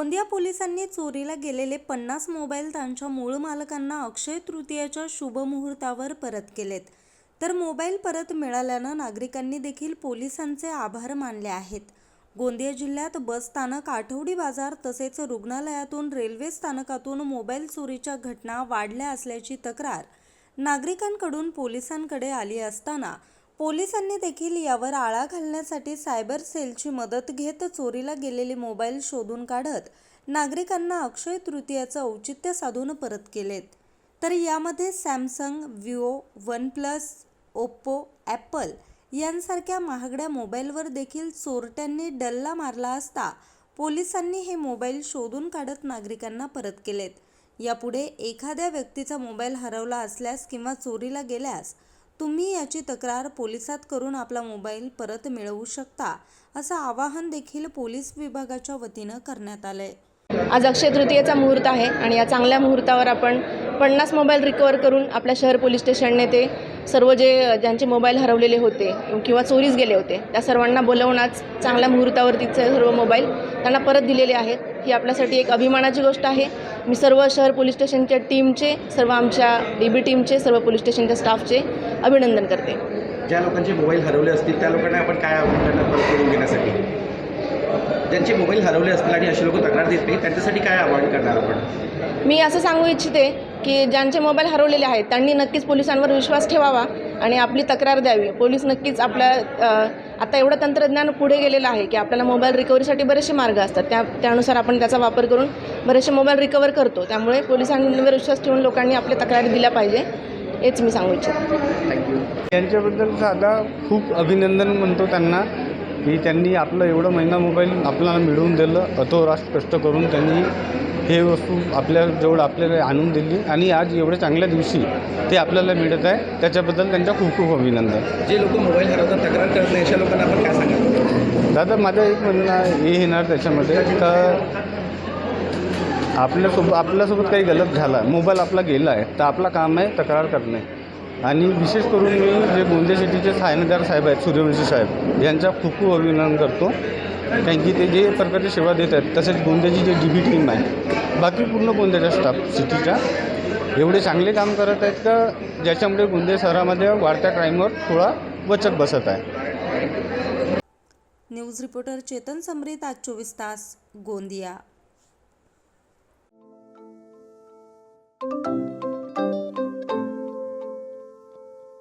गोंदिया पोलिसांनी चोरीला गेलेले पन्नास मोबाईल त्यांच्या मूळ मालकांना अक्षय तृतीयाच्या शुभमुहूर्तावर परत केलेत. तर मोबाईल परत मिळाल्यानं नागरिकांनी देखील पोलिसांचे आभार मानले आहेत. गोंदिया जिल्ह्यात बस स्थानक आठवडी बाजार तसेच रुग्णालयातून रेल्वे स्थानकातून मोबाईल चोरीच्या घटना वाढल्या असल्याची तक्रार नागरिकांकडून पोलिसांकडे आली असताना पोलिसांनी देखील यावर आळा घालण्यासाठी सायबर सेलची मदत घेत चोरीला गेलेले मोबाईल शोधून काढत नागरिकांना अक्षय तृतीयाचं औचित्य साधून परत केलेत. तर यामध्ये Samsung Vivo OnePlus Oppo Apple यांसारख्या महागड्या मोबाईलवर देखील चोरट्यांनी डल्ला मारला असता पोलिसांनी हे मोबाईल शोधून काढत नागरिकांना परत केलेत. यापुढे एखाद्या व्यक्तीचा मोबाईल हरवला असल्यास किंवा चोरीला गेल्यास तुम्ही याची तक्रार पोलिसात करून आपला मोबाईल परत मिळवू शकता असं आवाहन देखील पोलीस विभागाच्या वतीनं करण्यात आलंय. आज अक्षय तृतीयेचा मुहूर्त आहे आणि या चांगल्या मुहूर्तावर आपण पन्नास मोबाईल रिकवर करून आपल्या शहर पोलीस स्टेशनने ते सर्व जे ज्यांचे मोबाईल हरवलेले होते किंवा चोरीस गेले होते त्या सर्वांना बोलवून आज चांगल्या मुहूर्तावर तिचे सर्व मोबाईल त्यांना परत दिलेले आहेत. ही आपल्यासाठी एक अभिमानाची गोष्ट आहे. मी सर्व शहर पोलीस स्टेशनच्या टीमचे सर्व आमच्या डी बी टीमचे सर्व पोलीस स्टेशनच्या स्टाफचे अभिनंदन करते. ज्या लोकांचे मोबाईल हरवले असतील त्या लोकांना आपण काय आव्हान करणार परत करून घेण्यासाठी? ज्यांचे मोबाईल हरवले असतील आणि असे लोक तक्रार देत नाही त्यांच्यासाठी काय आवाहन करणार आपण? मी असं सांगू इच्छिते की ज्यांचे मोबाईल हरवलेले आहेत त्यांनी नक्कीच पोलिसांवर विश्वास ठेवावा. आणि आपली तक्रार द्यावी. पोलीस नक्कीच आपल्या आता एवढं तंत्रज्ञान पुढे गेलेलं आहे की आपल्याला मोबाईल रिकव्हरीसाठी बरेचसे मार्ग असतात. त्या त्यानुसार आपण त्याचा वापर करून बरेचसे मोबाईल रिकवर करतो. त्यामुळे पोलिसांवर विश्वास ठेवून लोकांनी आपल्या तक्रारी दिल्या पाहिजे हेच मी सांगू इच्छिते. थँक्यू यांच्याबद्दल साधा खूप अभिनंदन म्हणतो त्यांना. की त्यांनी आपलं एवढं महिना मोबाईल आपल्याला मिळवून दिलं अतोरात कष्ट करून त्यांनी हे वस्तू आपल्या जवळ आपल्याला आणून दिली आणि आज एवढ्या चांगल्या दिवशी ते आपल्याला मिळत आहे. त्याच्याबद्दल त्यांचा खूप खूप अभिनंदन. जे लोक मोबाईल हरवतात तक्रार करत नाही अशा लोकांना आपण काय सांगाल? दादा माझं एक म्हणणं आहे- हे येणार त्याच्यामध्ये. का आपल्यासोबत आपल्यासोबत काही गलत झाला मोबाईल आपला गेला आहे तर आपलं काम आहे तक्रार करणे. आणि विशेष करून मी जे गोंदिया सिटीचे ठाणेदार साहेब आहेत सूर्यवंशी साहेब यांचा खूप खूप अभिनंदन करतो. कारण की ते जे प्रकारची सेवा देत आहेत तसेच गोंदियाची जे डी बी टीम आहे बाकी पूर्ण गोंदियाचा स्टाफ सिटीचा एवढे चांगले काम करत आहेत का ज्याच्यामुळे गोंदिया शहरामध्ये वाढत्या क्राईमवर थोडा वचक बसत आहे. न्यूज रिपोर्टर चेतन समरीत आज चोवीस तास गोंदिया.